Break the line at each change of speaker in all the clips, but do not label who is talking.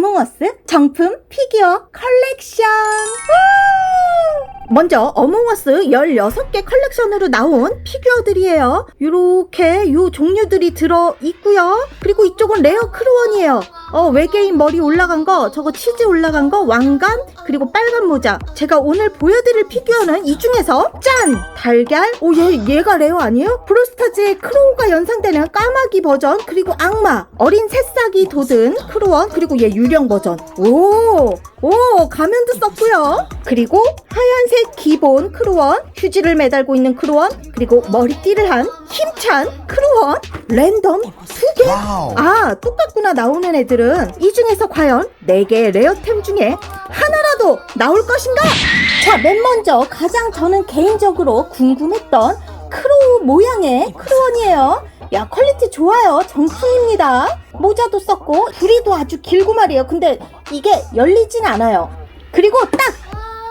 어몽어스 정품 피규어 컬렉션. 우! 먼저 어몽어스 16개 컬렉션으로 나온 피규어들이에요. 요렇게 요 종류들이 들어 있고요. 그리고 이쪽은 레어 크루원이에요. 어, 외계인 머리 올라간 거, 저거 치즈 올라간 거, 왕관, 그리고 빨간 모자. 제가 오늘 보여드릴 피규어는 이 중에서 짠! 달걀. 오, 얘, 얘가 레어 아니에요? 브롤스타즈의 크로우가 연상되는 까마귀 버전, 그리고 악마, 어린 새싹이 돋은 크루원, 그리고 얘 유령 버전. 오! 오, 가면도 썼고요. 그리고 하얀색 기본 크루원, 휴지를 매달고 있는 크루원, 그리고 머리띠를 한 힘찬 크루원, 랜덤 두 개. 아, 똑같구나 나오는 애들은 이 중에서 과연 4개의 레어템 중에 나올 것인가? 자, 맨 먼저 가장 저는 개인적으로 궁금했던 크로우 모양의 크루원이에요. 야, 퀄리티 좋아요. 정품입니다. 모자도 썼고, 부리도 아주 길고 말이에요. 근데 이게 열리진 않아요. 그리고 딱!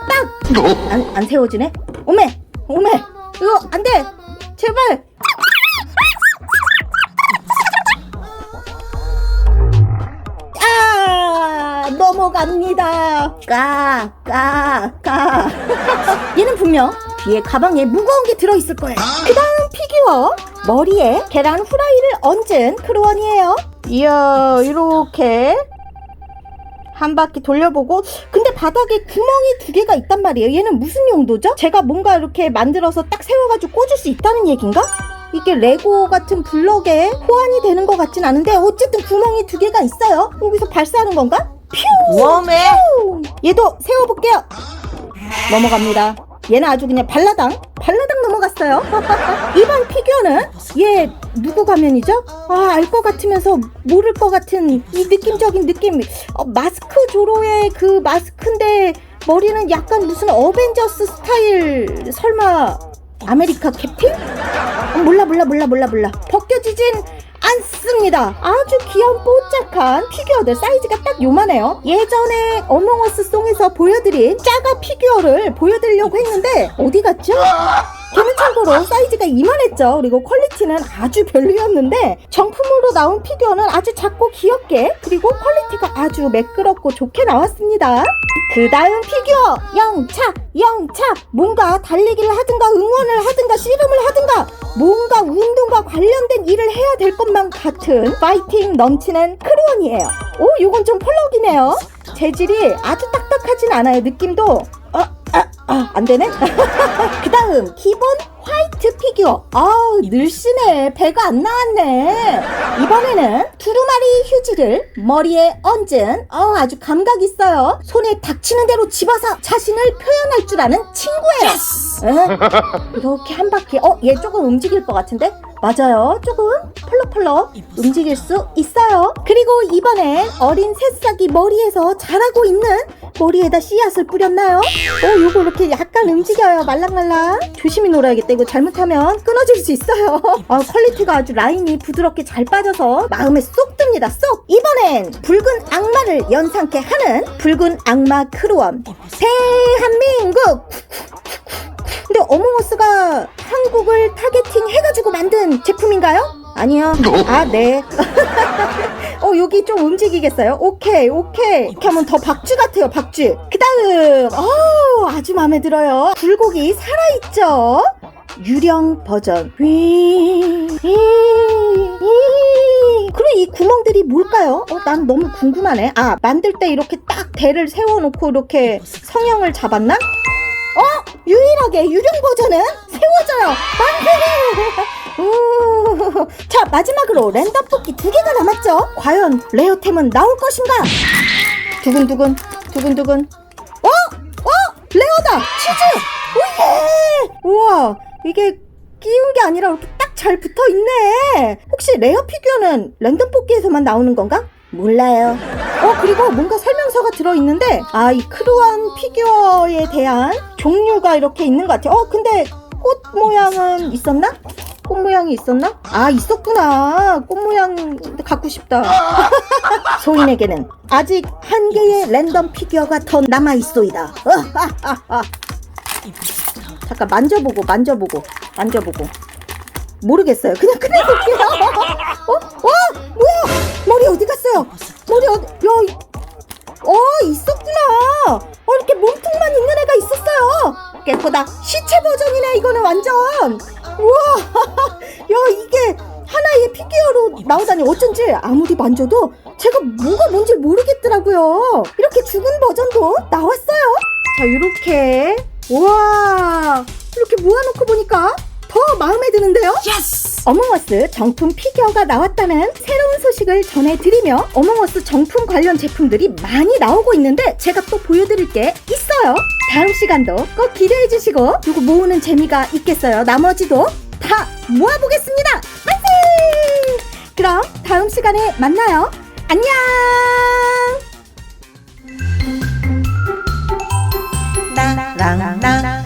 딱! 안, 안 세워지네? 오메! 오메! 이거 안 돼! 제발! 넘어갑니다. 까 까 까. 얘는 분명 뒤에 가방에 무거운 게 들어있을 거예요. 그 다음 피규어. 머리에 계란 후라이를 얹은 크루원이에요. 이야 이렇게 한 바퀴 돌려보고. 근데 바닥에 구멍이 두 개가 있단 말이에요. 얘는 무슨 용도죠? 제가 뭔가 이렇게 만들어서 딱 세워가지고 꽂을 수 있다는 얘긴가? 이게 레고 같은 블럭에 호환이 되는 것 같진 않은데 어쨌든 구멍이 두 개가 있어요. 여기서 발사하는 건가? 퓨!
웜에
퓨! 얘도 세워볼게요 넘어갑니다 얘는 아주 그냥 발라당 발라당 넘어갔어요 이번 피규어는 얘 누구 가면이죠? 아 알 것 같으면서 모를 것 같은 이 느낌적인 느낌 어, 마스크 조로의 그 마스크인데 머리는 약간 무슨 어벤져스 스타일 설마 아메리카 캡틴? 어, 몰라 몰라 몰라 몰라 몰라 벗겨지진 않습니다. 아주 귀여운 뽀짝한 피규어들 사이즈가 딱 요만해요. 예전에 어몽어스 송에서 보여드린 짜가 피규어를 보여드리려고 했는데 어디 갔죠? 걔는 참고로 사이즈가 이만했죠. 그리고 퀄리티는 아주 별로였는데 정품으로 나온 피규어는 아주 작고 귀엽게 그리고 퀄리티가 아주 매끄럽고 좋게 나왔습니다. 그 다음 피규어 영차 영차 뭔가 달리기를 하든가 응원을 하든가 씨름을 하든가 뭔가 운동과 관련된 일을 해야 될 것만 같은 파이팅 넘치는 크루원이에요. 오 요건 좀 펄럭이네요. 재질이 아주 딱딱하진 않아요. 느낌도 어, 아, 아, 안 되네? 그 다음, 기본 화이트 피규어. 아우, 늘씬해. 배가 안 나왔네. 이번에는 두루마리 휴지를 머리에 얹은, 어, 아주 감각 있어요. 손에 닥치는 대로 집어서 자신을 표현할 줄 아는 친구예요. 응? 이렇게 한 바퀴, 어, 얘 조금 움직일 것 같은데? 맞아요. 조금 펄럭펄럭 움직일 수 있어요. 그리고 이번엔 어린 새싹이 머리에서 자라고 있는 머리에다 씨앗을 뿌렸나요? 어, 요거 이렇게 약간 움직여요. 말랑말랑. 조심히 놀아야겠다. 이거 잘못하면 끊어질 수 있어요. 아, 퀄리티가 아주 라인이 부드럽게 잘 빠져서 마음에 쏙 듭니다. 쏙! 이번엔 붉은 악마를 연상케 하는 붉은 악마 크루원. 대한민국! 근데 어몽어스 가 한국을 타겟팅 해가지고 만든 제품인가요? 아니요. 아, 네. 어, 여기 좀 움직이겠어요? 오케이, 오케이. 이렇게 하면 더 박쥐 같아요, 박쥐. 그 다음, 어, 아주 마음에 들어요. 불고기 살아있죠? 유령 버전. 위, 이, 이. 그럼 이 구멍들이 뭘까요? 어, 난 너무 궁금하네. 아, 만들 때 이렇게 딱 대를 세워놓고 이렇게 성형을 잡았나? 어? 유일하게 유령 버전은 세워져요. 만세! 우. 자, 마지막으로 랜덤 뽑기 두 개가 남았죠? 과연 레어템은 나올 것인가? 두근두근, 두근두근. 어? 어? 레어다! 치즈! 오예! 우와, 이게 끼운 게 아니라 이렇게 딱 잘 붙어 있네. 혹시 레어 피규어는 랜덤 뽑기에서만 나오는 건가? 몰라요. 어, 그리고 뭔가 설명서가 들어있는데, 아, 이 크루원 피규어에 대한 종류가 이렇게 있는 것 같아요. 어, 근데 꽃 모양은 있었나? 꽃 모양이 있었나? 아, 있었구나. 꽃 모양 갖고 싶다. 소인에게는 아직 한 개의 랜덤 피규어가 더 남아있소이다. 잠깐 만져보고, 만져보고, 만져보고. 모르겠어요. 그냥 끝내볼게요. 어? 어? 뭐야? 머리 어디 갔어요? 머리 어디? 야, 이- 있었구나. 어, 이렇게 몸통만 있는 애가 있었어요. 깨보다 시체 버전이네 이거는 완전. 우와, 야 이게 하나의 피규어로 나오다니 어쩐지 아무리 만져도 제가 뭐가 뭔지 모르겠더라고요. 이렇게 죽은 버전도 나왔어요. 자, 이렇게 우와 이렇게 모아놓고 보니까 어, 마음에 드는데요?
예스!
어몽어스 정품 피겨가 나왔다는 새로운 소식을 전해드리며 어몽어스 정품 관련 제품들이 많이 나오고 있는데 제가 또 보여드릴 게 있어요. 다음 시간도 꼭 기대해 주시고 요거 모으는 재미가 있겠어요. 나머지도 다 모아보겠습니다. 화이팅! 그럼 다음 시간에 만나요. 안녕! 랑랑